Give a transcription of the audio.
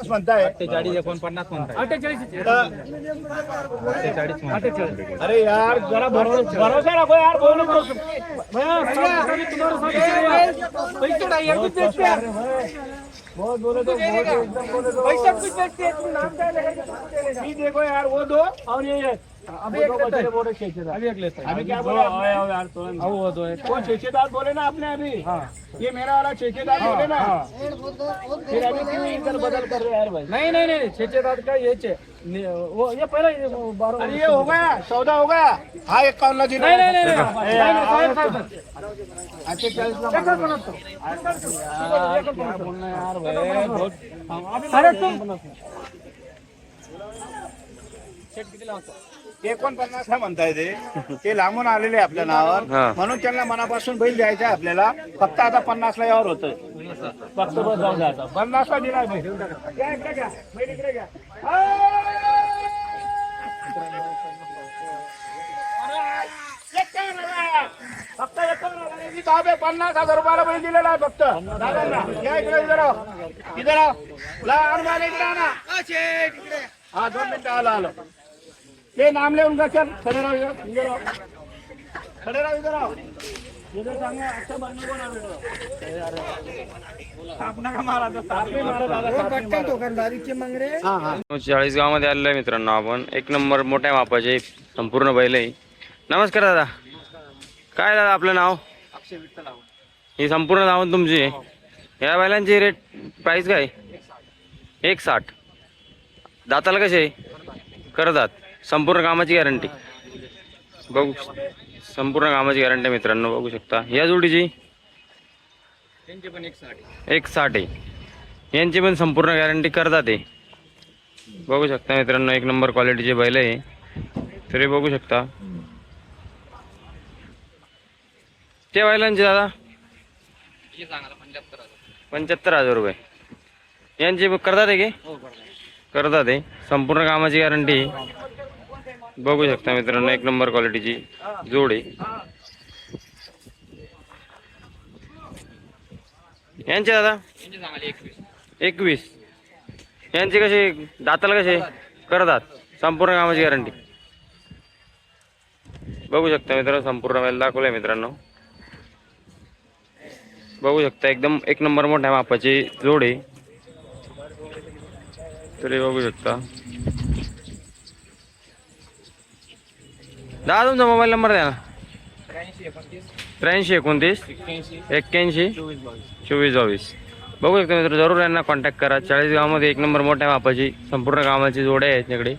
एकोणपन्नास म्हणताय. अठ्ठेचाळीस एकोणपन्नास म्हणताय. तर- अरे यार जरा भरोसा भरोसा रखो यार बोलो बहुत बोले तो बहुत एकदम बोले तो पैसा कुछ बेचते तुम नाम क्या लेगा देखो यार वो दो. और ये ये. अभी एक बोले ठेकेदार अभी एक लेता है अभी क्या बोले अब वो दो है वो ठेकेदार बोले ना आपने अभी ये मेरा वाला ठेकेदार बोले ना फिर अभी क्यों इधर बदल कर रहे हैं यार भाई नहीं नहीं नहीं छेचे का ये चे नि- वो ये पहले ये वो बारह अरे ये हो गया सौदा हो गया हा एकावन्न ला दिला नहीं नहीं नहीं नहीं नहीं, नहीं, साहेब, साहेब, साहेब. अठ्ठेचाळीस ला एक और बनवतो. यार, क्या बोलना यार भाई बहुत अरे तुम एकोणपन्नास हा म्हणताय ते. ते लांबून आलेले आहे आपल्या नावावर. म्हणून त्यांना मनापासून बैल द्यायचा आहे आपल्याला. फक्त आता पन्नास ला यावर होत फक्त बस जाऊ द्या आता. पन्नास ला दिला बैल. घ्या, इकडे घ्या. बैल इकडे घ्या. एकावन्न हजार. फक्त बे पन्नास हजार रुपयाला बैल दिलेला आहे फक्त. दादांना. या इकडे इधर आओ. इधर आओ. ला अनुमान इकडे आणा. हा दोन मिनिटं आलो आलो. ते नाम ले उनका चल खड़े रहो इधर इधर आओ खड़े रहो इधर आओ इधर सांगा अच्छा बनने को ना बेटो का हाँ हाँ. चाळीस गावामध्ये आलेलो आहे मित्रांनो आपण. एक नंबर मोठ्या मापाचे संपूर्ण बैल आहे. नमस्कार दादा. काय दादा आपलं नाव? ही संपूर्ण नाव तुमची? आहे या बैलांची रेट प्राईस काय? एक साठ दाताला कसे आहे? करतात संपूर्ण कामाची गॅरंटी. बघू संपूर्ण कामाची गॅरंटी मित्रांनो बघू शकता. या जोडीची? एक साठ एक साठ आहे. यांची पण संपूर्ण गॅरंटी करतात ते बघू शकता मित्रांनो एक नंबर क्वालिटीचे बैल आहे तरी बघू शकता. ते बैलांचे दादा? पंच्याहत्तर हजार. रुपये. यांची करतात आहे की? हो करतात. आहे संपूर्ण कामाची गॅरंटी. बघू शकता मित्रांनो एक नंबर क्वालिटीची जोड. आहे यांचे दादा? एकवीस. यांचे कसे दाताला कसे करतात? संपूर्ण कामाची गॅरंटी बघू शकता मित्रांनो संपूर्ण वेळ दाखवलंय मित्रांनो. बघू शकता एकदम एक नंबर मोठ्या मापाची जोड. आहे तरी बघू शकता. दादा तुमचा मोबाईल नंबर द्या ना. त्र्याऐंशी एकोणतीस. एक्क्याऐंशी. चोवीस बावीस. बघू शकता मित्र जरूर यांना कॉन्टॅक्ट करा. चाळीस गावामध्ये एक नंबर मोठ्या मापाची संपूर्ण कामाची जोड आहे याच्याकडे